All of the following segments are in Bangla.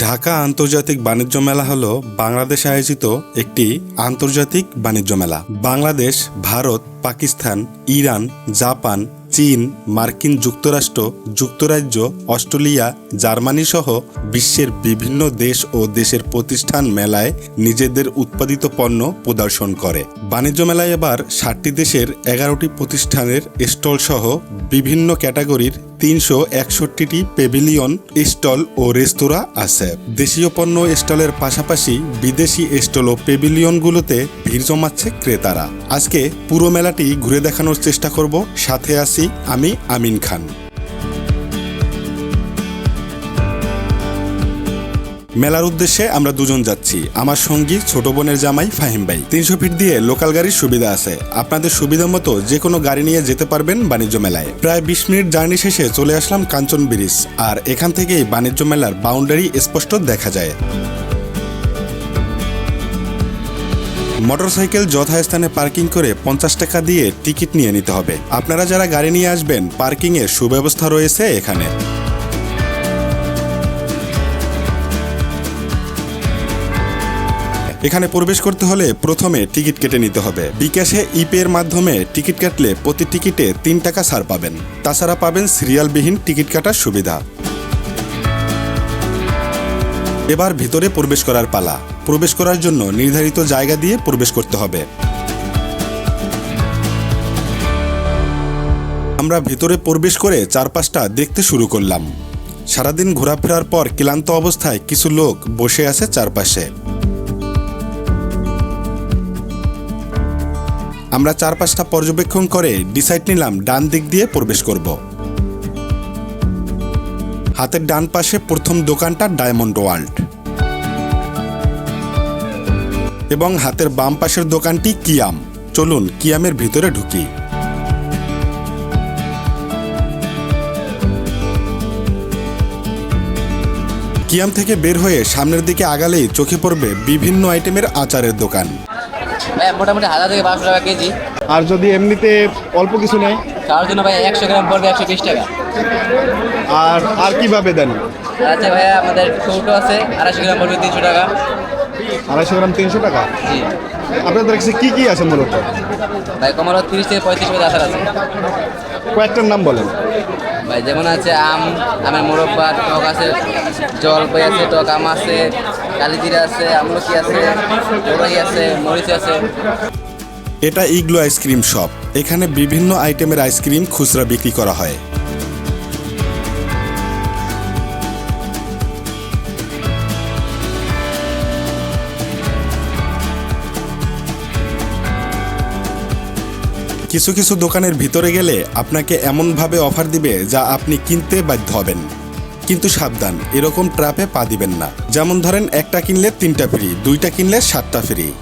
ঢাকা আন্তর্জাতিক বাণিজ্য মেলা হল বাংলাদেশ আয়োজিত একটি আন্তর্জাতিক বাণিজ্য মেলা। বাংলাদেশ, ভারত, পাকিস্তান, ইরান, জাপান চীন, মার্কিন যুক্তরাষ্ট্র, যুক্তরাজ্য, অস্ট্রেলিয়া, জার্মানি সহ বিশ্বের বিভিন্ন দেশ ও দেশের প্রতিষ্ঠান মেলায় নিজেদের উৎপাদিত পণ্য প্রদর্শন করে। বাণিজ্য মেলায় এবার ষাটটি দেশের এগারোটি প্রতিষ্ঠানের স্টল সহ বিভিন্ন ক্যাটাগরির তিনশো একষট্টিটি পেভিলিয়ন স্টল ও রেস্তোরাঁ আছে। দেশীয় পণ্য স্টলের পাশাপাশি বিদেশি স্টল ও পেভিলিয়নগুলোতে ভিড় জমাচ্ছে ক্রেতারা। আজকে পুরো মেলাটি ঘুরে দেখানোর চেষ্টা করব। সাথে আছি আমি আমিন খান। মেলার উদ্দেশ্যে আমরা দুজন যাচ্ছি। আমার সঙ্গী ছোট বোনের জামাই ফাহিম ভাই। তিনশো ফিট দিয়ে লোকাল গাড়ির সুবিধা আছে। আপনাদের সুবিধা মতো যে কোনো গাড়ি নিয়ে যেতে পারবেন বাণিজ্য মেলায়। প্রায় বিশ মিনিট জার্নি শেষে চলে আসলাম কাঞ্চন ব্রিজ। আর এখান থেকেই বাণিজ্য মেলার বাউন্ডারি স্পষ্ট দেখা যায়। মোটরসাইকেল যথাস্থানে পার্কিং করে পঞ্চাশ টাকা দিয়ে টিকিট নিয়ে নিতে হবে। আপনারা যারা গাড়ি নিয়ে আসবেন পার্কিংয়ের সুব্যবস্থা রয়েছে এখানে। এখানে প্রবেশ করতে হলে প্রথমে টিকিট কেটে নিতে হবে। বিকাশে ইপে এর মাধ্যমে টিকিট কাটলে প্রতি টিকিটে তিন টাকা ছাড় পাবেন। তাছাড়া পাবেন সিরিয়ালবিহীন টিকিট কাটার সুবিধা। এবার ভিতরে প্রবেশ করার পালা। প্রবেশ করার জন্য নির্ধারিত জায়গা দিয়ে প্রবেশ করতে হবে। আমরা ভেতরে প্রবেশ করে চারপাশটা দেখতে শুরু করলাম। সারাদিন ঘোরাফেরার পর ক্লান্ত অবস্থায় কিছু লোক বসে আছে চারপাশে। আমরা চারপাশটা পর্যবেক্ষণ করে ডিসাইড নিলাম ডান দিক দিয়ে প্রবেশ করব। হাতের ডান পাশে প্রথম দোকানটা ডায়মন্ড ওয়ার্ল্ড। এবং হাতের বাম পাশের দোকানটি কিয়াম। চলুন কিয়ামের ভিতরে ঢুকি। কিয়াম থেকে বের হয়ে সামনের দিকে আগালেই চোখে পড়বে বিভিন্ন আইটেমের আচারের দোকান। মোটামুটি হাজার থেকে বারোশো টাকা কেজি। আর যদি এমনিতে অল্প কিছু নেয়? তার জন্য ভাই একশো গ্রাম পড়বে একশো বিশ টাকা। আর আর কীভাবে দেন? আচ্ছা ভাইয়া আমাদের কৌটো আছে আড়াইশো গ্রাম পড়বে তিনশো টাকা। আড়াইশো গ্রাম তিনশো টাকা? জি। আপনাদের কাছে কি কি আছে মূলত? ভাই কমারও তিরিশ থেকে পঁয়ত্রিশ মধ্যে আচার আছে। কয়েকটার নাম বলেন। ভাই যেমন আছে আম আমের মোরব্বা টক আছে জলপাই আছে টক আম আছে কালিজিরা আছে আমলকি আছে ওরাই আছে মরিচ আছে। এটা ইগলো আইসক্রিম শপ। এখানে বিভিন্ন আইটেমের আইসক্রিম খুচরা বিক্রি করা হয়। কিছু কিছু দোকানের ভিতরে গেলে আপনাকে এমনভাবে অফার দিবে যা আপনি কিনতে বাধ্য হবেন। কিন্তু সাবধান, এরকম ট্রাপে পা দিবেন না। যেমন ধরেন, একটা কিনলে তিনটা ফ্রি, দুইটা কিনলে সাতটা ফ্রি।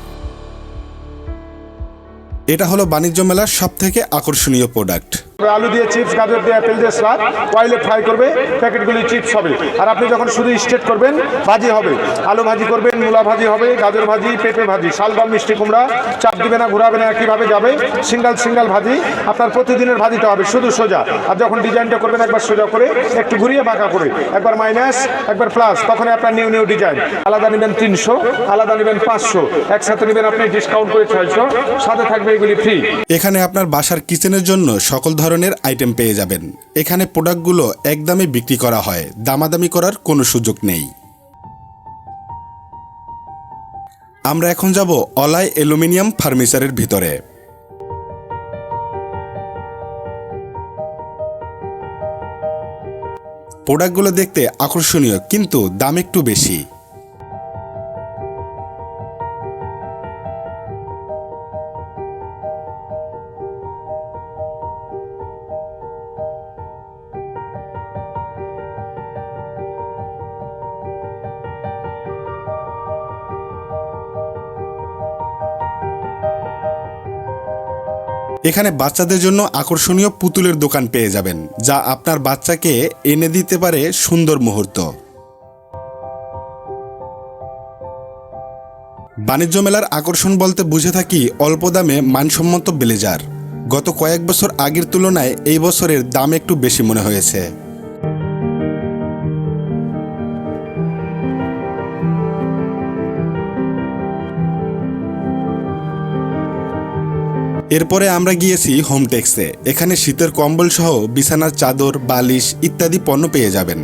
এটা হলো বাণিজ্য মেলার সবথেকে আকর্ষণীয় প্রোডাক্ট। আলু দিয়ে চিপস, গাজর দিয়ে আপেল দিয়ে স্লাদ অয়েলে ফ্রাই করবে, প্যাকেটগুলি চিপস হবে। আর আপনি যখন শুধু স্ট্রেট করবেন, ভাজি হবে। আলু ভাজি করবেন, মূলা ভাজি হবে, গাজর ভাজি, পেঁপে ভাজি শালগম মিষ্টি কুমড়া, চাপ দিবে না, ঘুরাবে না একইভাবে যাবে সিঙ্গাল সিঙ্গাল ভাজি। আপনার প্রতিদিনের ভাজিটা হবে শুধু সোজা। আর যখন ডিজাইনটা করবেন, একবার সোজা করে, একটু ঘুরিয়ে বাঁকা করে, একবার মাইনাস একবার প্লাস তখন আপনার নিউ নিউ ডিজাইন আলাদা নেবেন তিনশো, আলাদা নেবেন পাঁচশো। একসাথে নেবেন আপনি ডিসকাউন্ট করে ছয়শো। সাথে থাকবে এগুলি ফ্রি এখানে আপনার বাসার কিচেনের জন্য সকল ধরনের আইটেম পেয়ে যাবেন। এখানে প্রোডাক্টগুলো একদমে বিক্রি করা হয়। দামাদামি করার কোনো সুযোগ নেই। আমরা এখন যাব অলাই অ্যালুমিনিয়াম ফার্নিচারের ভিতরে। প্রোডাক্টগুলো দেখতে আকর্ষণীয়, কিন্তু দাম একটু বেশি। এখানে বাচ্চাদের জন্য আকর্ষণীয় পুতুলের দোকান পেয়ে যাবেন, যা আপনার বাচ্চাকে এনে দিতে পারে সুন্দর মুহূর্ত। বাণিজ্য মেলার আকর্ষণ বলতে বুঝে থাকি অল্প দামে মানসম্মত ব্লেজার। গত কয়েক বছর আগের তুলনায় এই বছরের দাম একটু বেশি মনে হয়েছে। এরপরে আমরা গিয়েছি হোমটেক্সে এখানে শীতের কম্বল সহ বিছানার চাদর, বালিশ ইত্যাদি পণ্য পেয়ে যাবেন।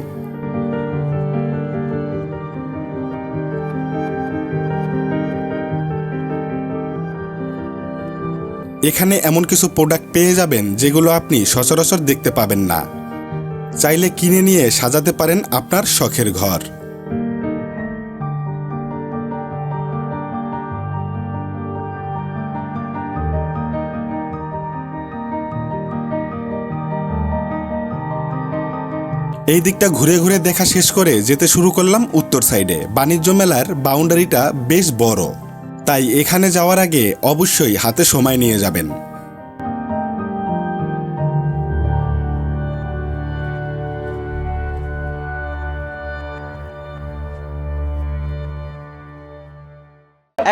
এখানে এমন কিছু প্রোডাক্ট পেয়ে যাবেন যেগুলো আপনি সচরাচর দেখতে পাবেন না। চাইলে কিনে নিয়ে সাজাতে পারেন আপনার শখের ঘর। এই দিকটা ঘুরে ঘুরে দেখা শেষ করে যেতে শুরু করলাম উত্তর সাইডে। বাণিজ্য মেলার বাউন্ডারিটা বেশ বড়। তাই এখানে যাওয়ার আগে অবশ্যই হাতে সময় নিয়ে যাবেন।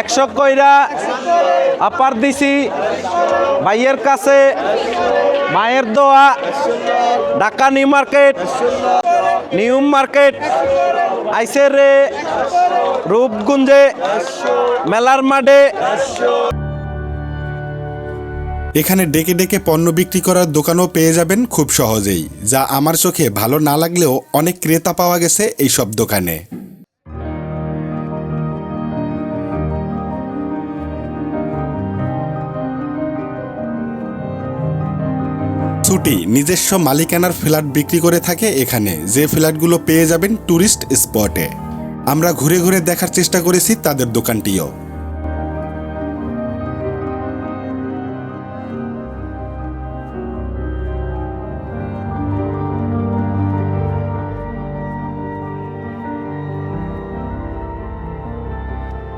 একশো কইরা আপার দিছি। ভাইয়ের কাছে মায়ের দোয়া, Dhaka new market new market, আইসে রে রূপগুঞ্জে, মেলার মাঠে। এখানে ডেকে ডেকে পণ্য বিক্রি করার দোকানও পেয়ে যাবেন খুব সহজেই, যা আমার চোখে ভালো না লাগলেও অনেক ক্রেতা পাওয়া গেছে এই সব দোকানে। ছুটি নিজস্ব মালিকানার ফ্ল্যাট বিক্রি করে থাকে এখানে। যে ফ্ল্যাটগুলো পেয়ে যাবেন ট্যুরিস্ট স্পটে। আমরা ঘুরে ঘুরে দেখার চেষ্টা করেছি তাদের দোকানটিও।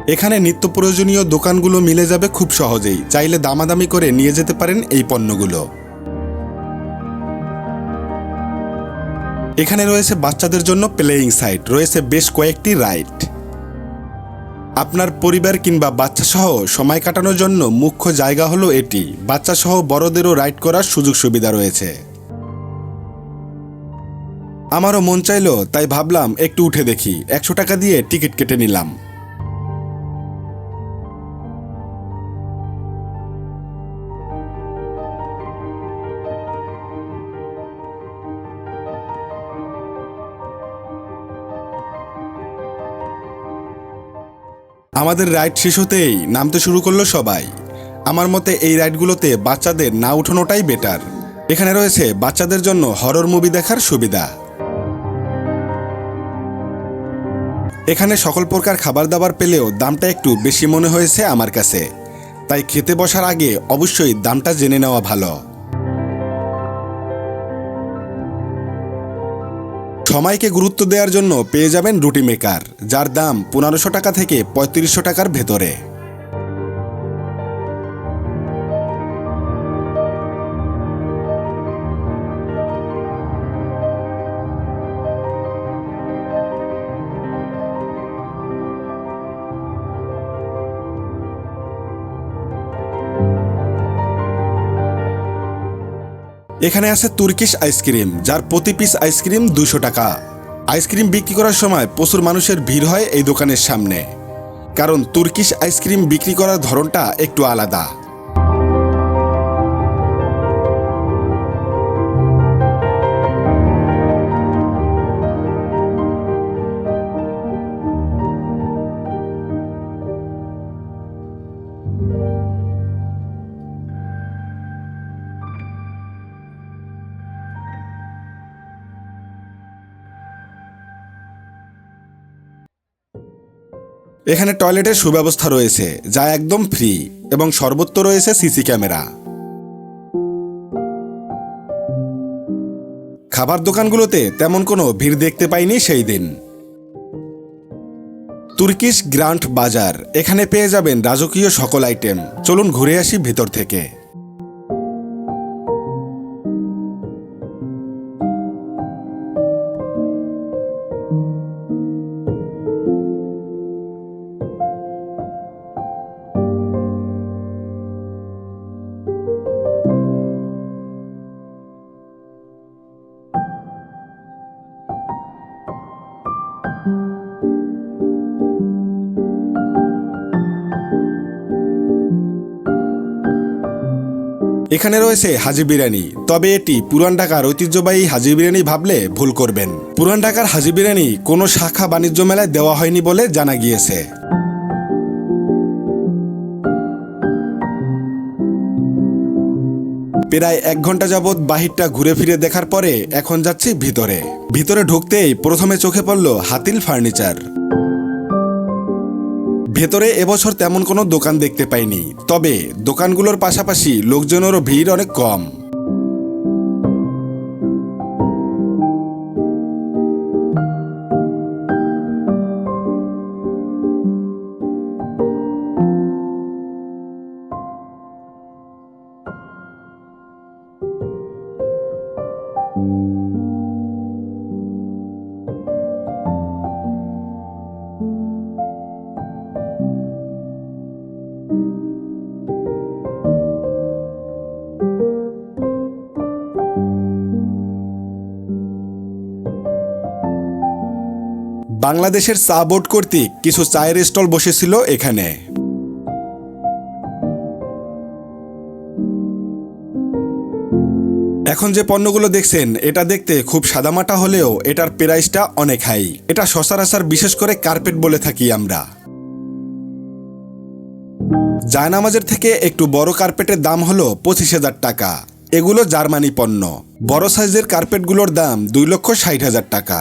এখানে নিত্য প্রয়োজনীয় দোকানগুলো মিলে যাবে খুব সহজেই। চাইলে দামাদামি করে নিয়ে যেতে পারেন এই পণ্যগুলো। এখানে রয়েছে বাচ্চাদের জন্য প্লেয়িং সাইট রয়েছে বেশ কয়েকটি রাইড আপনার পরিবার কিংবা বাচ্চা সহ সময় কাটানোর জন্য মুখ্য জায়গা হলো এটি। বাচ্চা সহ বড়দেরও রাইড করার সুযোগ সুবিধা রয়েছে। আমারও মন চাইল, তাই ভাবলাম একটু উঠে দেখি। একশো টাকা দিয়ে টিকিট কেটে নিলাম। আমাদের রাইড শেষ হতেই নামতে শুরু করল সবাই। আমার মতে এই রাইডগুলোতে বাচ্চাদের না উঠানোটাই বেটার। এখানে রয়েছে বাচ্চাদের জন্য হরর মুভি দেখার সুবিধা। এখানে সকল প্রকার খাবার দাবার পেলেও দামটা একটু বেশি মনে হয়েছে আমার কাছে। তাই খেতে বসার আগে অবশ্যই দামটা জেনে নেওয়া ভালো। সময়কে গুরুত্ব দেওয়ার জন্য পেয়ে যাবেন রুটি মেকার, যার দাম পনেরোশো টাকা থেকে পঁয়ত্রিশশো টাকার ভেতরে। এখানে আছে তুর্কিশ আইসক্রিম, যার প্রতি পিস আইসক্রিম দুশো টাকা। আইসক্রিম বিক্রি করার সময় প্রচুর মানুষের ভিড় হয় এই দোকানের সামনে। কারণ তুর্কিশ আইসক্রিম বিক্রি করার ধরনটা একটু আলাদা। এখানে টয়লেটের সুব্যবস্থা রয়েছে, যা একদম ফ্রি এবং সর্বত্র রয়েছে সিসি ক্যামেরা। খাবার দোকানগুলোতে তেমন কোনো ভিড় দেখতে পাইনি সেই দিন। তুর্কিশ গ্রান্ট বাজার, এখানে পেয়ে যাবেন রাজকীয় সকল আইটেম চলুন ঘুরে আসি ভিতর থেকে। এখানে রয়েছে হাজি বিরিয়ানি। তবে এটি পুরান ঢাকার ঐতিহ্যবাহী হাজি বিরিয়ানি ভাবলে ভুল করবেন। পুরান ঢাকার হাজি বিরিয়ানি কোনো শাখা বাণিজ্য মেলায় দেওয়া হয়নি বলে জানা গিয়েছে। প্রায় এক ঘণ্টা যাবৎ বাহিরটা ঘুরে ফিরে দেখার পরে এখন যাচ্ছি ভিতরে। ভিতরে ঢুকতেই প্রথমে চোখে পড়ল হাতিল ফার্নিচার। ভেতরে এবছর তেমন কোনো দোকান দেখতে পাইনি। তবে দোকানগুলোর পাশাপাশি লোকজনেরও ভিড় অনেক কম। বাংলাদেশের চা বোর্ড কর্তৃক কিছু চায়ের স্টল বসেছিল এখানে। এখন যে পণ্যগুলো দেখছেন, এটা দেখতে খুব সাদামাটা হলেও এটার প্রাইসটা অনেক হাই। এটা সচরাচর বিশেষ করে কার্পেট বলে থাকি আমরা। জায়নামাজের থেকে একটু বড় কার্পেটের দাম হলো পঁচিশ হাজার টাকা। এগুলো জার্মানি পণ্য। বড় সাইজের কার্পেটগুলোর দাম দুই লক্ষ ষাট হাজার টাকা।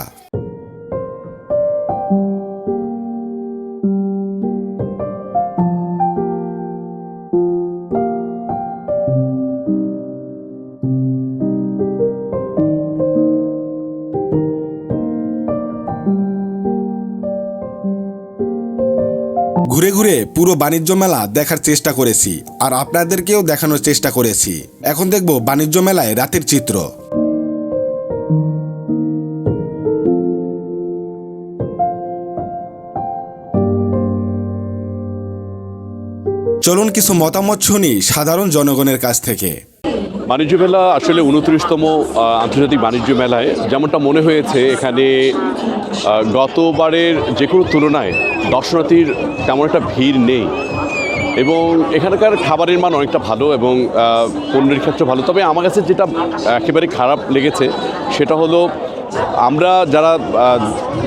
ঘুরে ঘুরে পুরো বাণিজ্য মেলা দেখার চেষ্টা করেছি, আর আপনাদেরকেও দেখানোর চেষ্টা করেছি। এখন দেখব বাণিজ্য মেলায় রাতের চিত্র। চলুন কিছু মতামত শুনি সাধারণ জনগণের কাছ থেকে। বাণিজ্য মেলা আসলে উনত্রিশতম আন্তর্জাতিক বাণিজ্য মেলায়। যেমনটা মনে হয়েছে, এখানে গতবারের যে কোনো তুলনায় দর্শনার্থীর তেমন একটা ভিড় নেই। এবং এখানকার খাবারের মান অনেকটা ভালো এবং পণ্যের ক্ষেত্রে ভালো। তবে আমার কাছে যেটা একেবারে খারাপ লেগেছে, সেটা হলো আমরা যারা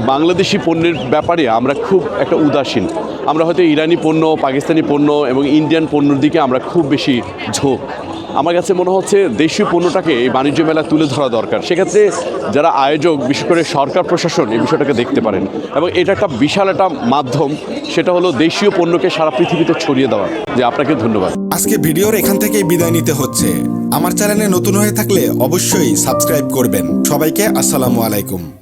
বাংলাদেশি পণ্যের ব্যাপারে আমরা খুব একটা উদাসীন। আমরা হয়তো ইরানি পণ্য, পাকিস্তানি পণ্য এবং ইন্ডিয়ান পণ্যর দিকে আমরা খুব বেশি ঝোঁক। আমার কাছে মনে হচ্ছে দেশীয় পণ্যটাকে এই বাণিজ্য মেলা তুলে ধরা দরকার। সেক্ষেত্রে যারা আয়োজক, বিশেষ করে সরকার, প্রশাসন এই বিষয়টাকে দেখতে পারেন এবং এটা একটা বিশাল একটা মাধ্যম, সেটা হলো দেশীয় পণ্যকে সারা পৃথিবীতে ছড়িয়ে দেওয়া। যে আপনাকে ধন্যবাদ। আজকে ভিডিওর এখান থেকেই বিদায় নিতে হচ্ছে। আমার চ্যানেলে নতুন হয়ে থাকলে অবশ্যই সাবস্ক্রাইব করবেন। সবাইকে আসসালামু আলাইকুম।